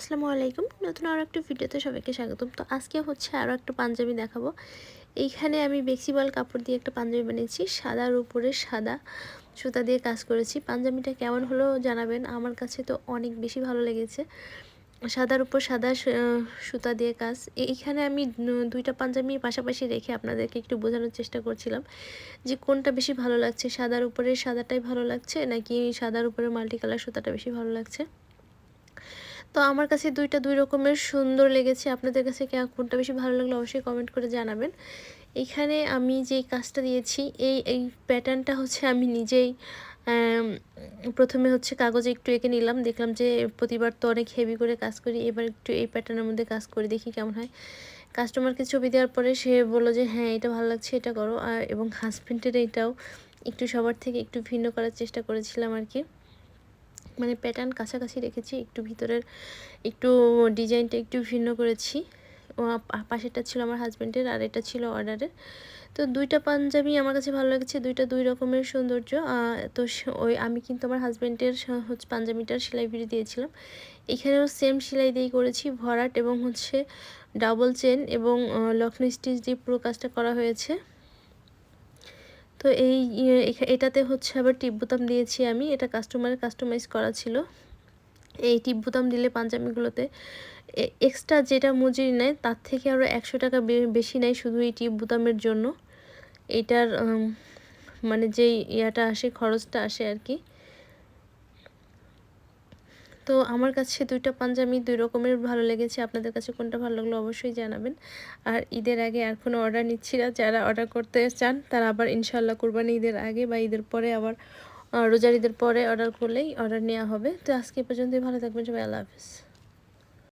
আসসালামু আলাইকুম। নতুন আরও একটা ভিডিওতে সবাইকে স্বাগতম। তো আজকে হচ্ছে আরও একটা পাঞ্জাবি দেখাবো। এইখানে আমি বেক্সিবল কাপড় দিয়ে একটা পাঞ্জাবি বানিয়েছি। সাদার উপরে সাদা সুতা দিয়ে কাজ করেছি। পাঞ্জাবিটা কেমন হলো জানাবেন। আমার কাছে তো অনেক বেশি ভালো লেগেছে। সাদার উপর সাদা সুতা দিয়ে কাজ। এইখানে আমি দুইটা পাঞ্জাবি পাশাপাশি রেখে আপনাদেরকে একটু বোঝানোর চেষ্টা করছিলাম যে কোনটা বেশি ভালো লাগছে। সাদার উপরে সাদাটাই ভালো লাগছে নাকি সাদার উপরে মাল্টি কালার সুতাটা বেশি ভালো লাগছে? তো আমার কাছে দুইটা দুই রকমের সুন্দর লেগেছে। আপনাদের কাছে কোনটা বেশি ভালো লাগল অবশ্যই কমেন্ট করে জানাবেন। এখানে আমি যে কাজটা দিয়েছি, এই এই প্যাটার্নটা হচ্ছে আমি নিজেই প্রথমে হচ্ছে কাগজে একটু এঁকে নিলাম। দেখলাম যে প্রতিবার তো অনেক হেভি করে কাজ করি। এবার একটু এই প্যাটার্নের মধ্যে কাজ করি দেখি কেমন হয়। কাস্টমারকে ছবি দেওয়ার পরে সে বলল যে হ্যাঁ এটা ভালো লাগছে, এটা করো। আর, এবং হাজব্যান্ডের এটাও একটু সবার থেকে একটু ভিন্ন করার চেষ্টা করেছিলাম আর কি। মানে প্যাটার্ন কাছাকাছি রেখেছি, একটু ভিতরের, একটু ডিজাইনটা একটু ভিন্ন করেছি। পাশেরটা ছিল আমার হাজব্যান্ডের আর এটা ছিল অর্ডারের তো দুইটা পাঞ্জাবি আমার কাছে ভালো লাগছে, দুইটা দুই রকমের সৌন্দর্য। তো ওই আমি কিন্তু আমার হাজব্যান্ডের হচ্ছে পাঞ্জাবিটার সেলাই ভিড়ে দিয়েছিলাম। এখানেও সেম সেলাই দিয়ে করেছি, ভরাট এবং হচ্ছে ডাবল চেন এবং লক্ষ্ণৌ স্টিচ দিয়ে পুরো কাজটা করা হয়েছে। তো এই ইয়ে, এটাতে হচ্ছে আবার টিপ বোতাম দিয়েছি আমি। এটা কাস্টমারের কাস্টমাইজ করা ছিল। এই টিপ বোতাম দিলে পাঞ্জাবিগুলোতে এক্সট্রা যেটা মজুরি নেয় তার থেকে আরও একশো টাকা বেশি নেয় শুধু এই টিপ বোতামের জন্য। এটার মানে যেই ইয়াটা আসে খরচটা আসে আর কি। তো আমার কাছে দুইটা পাঞ্জাবি দুই রকমের ভালো লেগেছে। আপনাদের কাছে কোনটা ভালো লাগল অবশ্যই জানাবেন। আর ঈদের আগে আর কোনো অর্ডার নিচ্ছি না। যারা অর্ডার করতে চান, তারা আবার ইনশাল্লাহ কোরবানি ঈদের আগে বা ঈদের পরে আবার রোজার ঈদের পরে অর্ডার করলেই অর্ডার নেওয়া হবে। তো আজকে পর্যন্তই। ভালো থাকবেন সবাই। আল্লাহ হাফিজ।